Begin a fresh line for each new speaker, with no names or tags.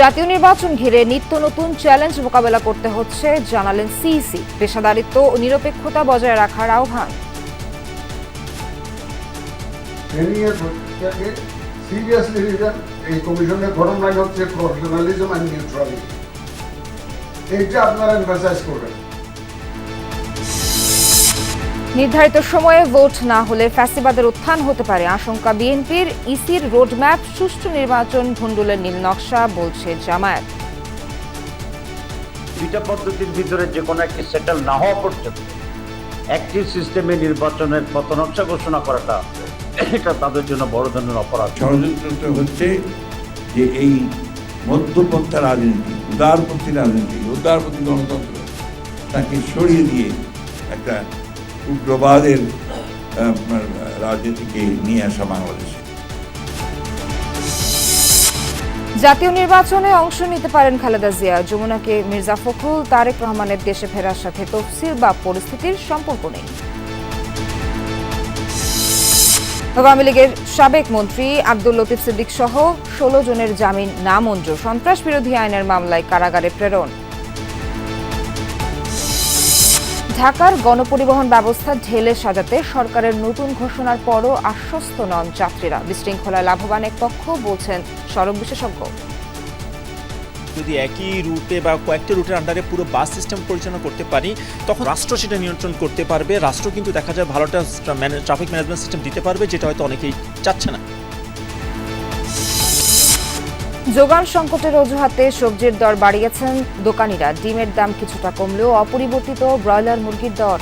জাতীয় নির্বাচন ঘিরে নিত্য নতুন চ্যালেঞ্জ মোকাবেলা করতে হচ্ছে, জানালেন সিইসি। পেশাদারিত্ব ও নিরপেক্ষতা বজায় রাখার আহ্বান।
এইটা আপনারা
নির্ধারিত সময়ে ভোট না হলে ফ্যাসিবাদের উত্থান হতে পারে। আশঙ্কা বিএনপির ইসির রোডম্যাপ সুষ্ঠু নির্বাচন ভণ্ডুলের নীল নকশা বলছে জামায়াত।
দুইটা পদ্ধতির ভিতরে যে কোনো একটি সেটেল না হওয়া পর্যন্ত একটি সিস্টেমে নির্বাচনের পথনকশা ঘোষণা করাটা এটা তাদের জন্য বড় ধরনের অপরাধ।
ষড়যন্ত্রটা হচ্ছে যে এই মধ্যপন্থা রাজনীতি উদারপন্থী রাজনীতি উদারপন্থী গণতন্ত্র তাকে সরিয়ে দিয়ে একটা উগ্রবাদের রাজনীতিকে নিয়ে আসা বাংলাদেশে।
জাতীয় নির্বাচনে অংশ নিতে পারেন খালেদা জিয়া। যমুনাকে মির্জা ফখরুল, তারেক রহমানের দেশে ফেরার সাথে তফসিল বা পরিস্থিতির সম্পর্ক নেই। আওয়ামী লীগের সাবেক মন্ত্রী আব্দুল লতিফ সিদ্দিক সহ ষোলো জনের জামিন নামঞ্জুর। সন্ত্রাস বিরোধী আইনের মামলায় কারাগারে প্রেরণ। ঢাকার গণপরিবহন ব্যবস্থা ঢেলে সাজাতে সরকারের নতুন ঘোষণার পরও আশ্বস্ত নন যাত্রীরা। বিশৃঙ্খলায় লাভবান এক পক্ষ বলছেন সড়ক বিশেষজ্ঞ।
যদি একই রুটে বা কয়েকটা রুটের আন্ডারে পুরো বাস সিস্টেম পরিচালনা করতে পারি, তখন রাষ্ট্র সেটা নিয়ন্ত্রণ করতে পারবে। রাষ্ট্র কিন্তু দেখা যায় ভালোটা ট্রাফিক ম্যানেজমেন্ট সিস্টেম দিতে পারবে, যেটা হয়তো অনেকেই চাচ্ছে না।
যোগান সংকটের অজুহাতে সবজির দর বাড়িয়েছেন দোকানিরা। ডিমের দাম কিছুটা কমলেও অপরিবর্তিত ব্রয়লার মুরগির দর